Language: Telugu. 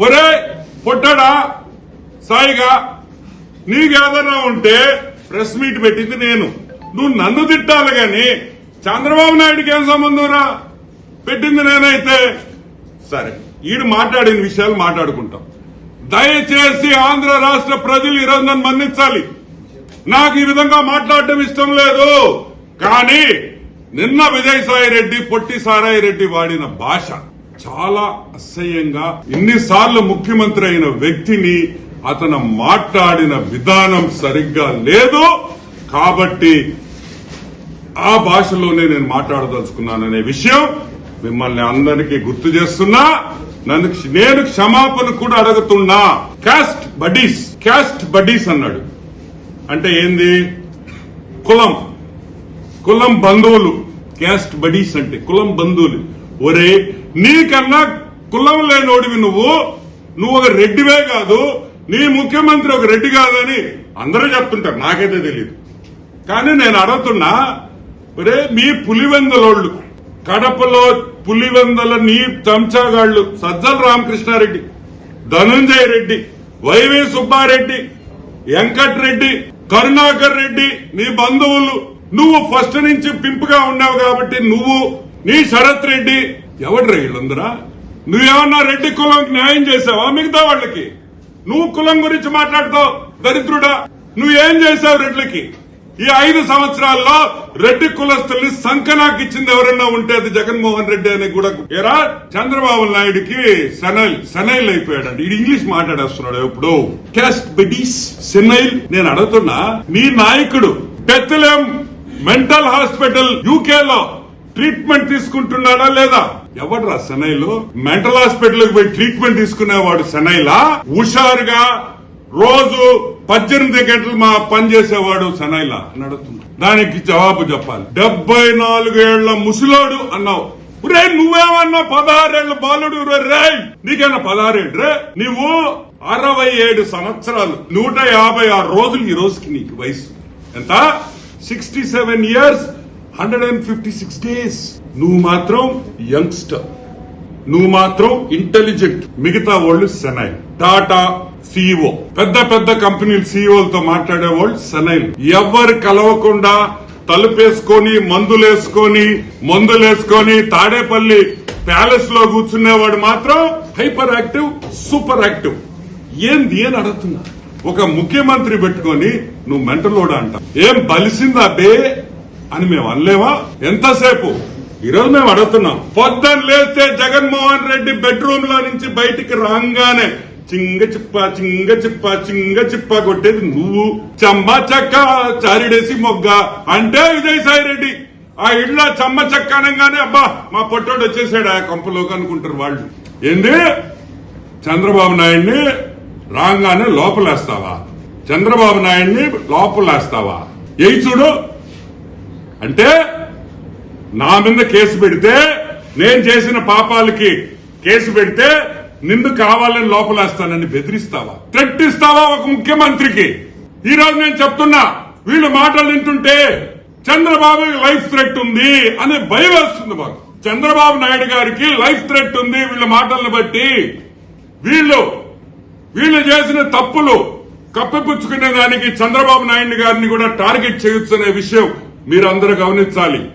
ఒరే పొట్టడా సాయిగా నీకేదన్నా ఉంటే ప్రెస్ మీట్ పెట్టింది నేను. నువ్వు నన్ను తిట్టాలి గాని చంద్రబాబు నాయుడికి ఏం సంబంధం రా పెట్టింది నేనైతే. సరే ఈడు మాట్లాడిన విషయాలు మాట్లాడుకుంటాం. దయచేసి ఆంధ్ర రాష్ట్ర ప్రజలు ఈరోజు నన్ను మన్నించాలి. నాకు ఈ విధంగా మాట్లాడటం ఇష్టం లేదు. కానీ నిన్న విజయసాయి రెడ్డి పొట్టి సారాయి రెడ్డి వాడిన భాష. చాలా అసహ్యంగా ఇన్నిసార్లు ముఖ్యమంత్రి అయిన వ్యక్తిని అతను మాట్లాడిన విధానం సరిగ్గా లేదు. కాబట్టి ఆ భాషలోనే నేను మాట్లాడదలుచుకున్నాననే విషయం మిమ్మల్ని అందరికీ గుర్తు చేస్తున్నా. నన్ను నేను క్షమాపణ కూడా అడుగుతున్నా. క్యాస్ట్ బడీస్ క్యాస్ట్ బడీస్ అన్నాడు. అంటే ఏంది? కులం. కులం బంధువులు. క్యాస్ట్ బడీస్ అంటే కులం బంధువులు. ఒరే నీకన్నా కులం లేనోడివి నువ్వు. నువ్వు ఒక రెడ్డివే కాదు. నీ ముఖ్యమంత్రి ఒక రెడ్డి కాదని అందరూ చెప్తుంటారు. నాకైతే తెలియదు కానీ నేను అడుగుతున్నా ఒరే మీ పులివెందలోళ్ళు కడపలో పులివెందల నీ చెంచాగాళ్ళు సజ్జల రామకృష్ణారెడ్డి ధనుంజయ రెడ్డి వైవి సుబ్బారెడ్డి వెంకట్రెడ్డి కరుణాకర్ రెడ్డి నీ బంధువులు నువ్వు ఫస్ట్ నుంచి పింపుగా ఉన్నావు కాబట్టి నువ్వు నీ శరత్ రెడ్డి ఎవడ్రా వీళ్ళందరా? నువ్వేమన్నా రెడ్డి కులంకి న్యాయం చేసావా మిగతా వాళ్ళకి? నువ్వు కులం గురించి మాట్లాడతావు దరిద్రుడా. నువ్వేం చేసావు రెడ్లకి? ఈ ఐదు సంవత్సరాల్లో రెడ్డి కులస్తుల్ని సంకనాకి ఇచ్చింది ఎవరన్నా ఉంటే అది జగన్మోహన్ రెడ్డి అని కూడా ఏరా? చంద్రబాబు నాయుడుకి సెనైల్ సెనైల్ అయిపోయాడు ఇది ఇంగ్లీష్ మాట్లాడేస్తున్నాడు ఎప్పుడు. క్యాస్ట్ బిడీస్ సెనైల్ నేను అడుగుతున్నా నీ నాయకుడు బెత్తలేం మెంటల్ హాస్పిటల్ యూకే లో ట్రీట్మెంట్ తీసుకుంటున్నాడా లేదా? ఎవడ్రా సెనైలో మెంటల్ హాస్పిటల్ పోయి ట్రీట్మెంట్ తీసుకునేవాడు సెనైలా హుషారుగా రోజు పద్దెనిమిది గంటలు మా పని చేసేవాడు సెనైలా నడుతుంది దానికి జవాబు చెప్పాలి. డెబ్బై నాలుగేళ్ళ ముసలోడు అన్నావు. రే నువ్వేమన్నా పదహారేళ్ళ బాలుడు రే రేయ్ నీకేనా రే? నువ్వు అరవై ఏడు సంవత్సరాలు నూట యాభై ఆరు రోజులు ఈ రోజుకి నీకు వయసు. ఎంత? Sixty seven years hundred and fifty six days. నువ్వు మాత్రం యంగ్స్టర్. నువ్వు మాత్రం ఇంటెలిజెంట్. మిగతా వాళ్ళు సెనైల్. టాటా సిఇఓ పెద్ద పెద్ద కంపెనీల సీఈఓలతో మాట్లాడే వాళ్ళు సెనైల్. ఎవరు కలవకుండా తలుపేసుకొని మందులేసుకొని మందులేసుకొని తాడేపల్లి ప్యాలెస్లో కూర్చునేవాడు మాత్రం హైపర్ యాక్టివ్ సూపర్ యాక్టివ్. ఏంది అని అడుగుతున్నా. ఒక ముఖ్యమంత్రి పెట్టుకొని నువ్వు మెంటలోడా అంట. ఏం బలిసిందా బే? అని మేము అనలేవా? ఎంతసేపు? ఈరోజు మేము అడుగుతున్నాం. పొద్దున్న లేస్తే జగన్మోహన్ రెడ్డి బెడ్రూమ్లో నుంచి బయటికి రాగానే చింగ చిప్ప చింగ చిప్ప చింగ చిప్ప కొట్టేది నువ్వు. చమ్మ చెక్క చారిడేసి మొగ్గ. అంటే విజయసాయి రెడ్డి. ఆ ఇళ్ళ చమ్మ చెక్క అనగానే అబ్బా మా పొట్టోడు వచ్చేసాడు. ఆ కంపలోకి అనుకుంటారు వాళ్ళు. ఏంది? చంద్రబాబు నాయుడిని రాగానే లోపలేస్తావా? చంద్రబాబు నాయుడిని లోపలేస్తావా? ఏ చూడు అంటే నా మీద కేసు పెడితే నేను చేసిన పాపాలకి కేసు పెడితే నిన్ను కావాలని లోపలేస్తానని బెదిరిస్తావా? థ్రెట్ ఇస్తావా ఒక ముఖ్యమంత్రికి? ఈ రోజు నేను చెప్తున్నా వీళ్ళు మాటలు వింటుంటే చంద్రబాబు లైఫ్ థ్రెట్ ఉంది అనే భయం వస్తుంది మాకు. చంద్రబాబు నాయుడు గారికి లైఫ్ థ్రెట్ ఉంది వీళ్ళ మాటలను బట్టి. వీళ్ళు వీళ్ళు చేసిన తప్పులు కప్పిపుచ్చుకునే దానికి చంద్రబాబు నాయుడు గారిని కూడా టార్గెట్ చేయొచ్చు అనే విషయం మీరందరూ గమనించాలి.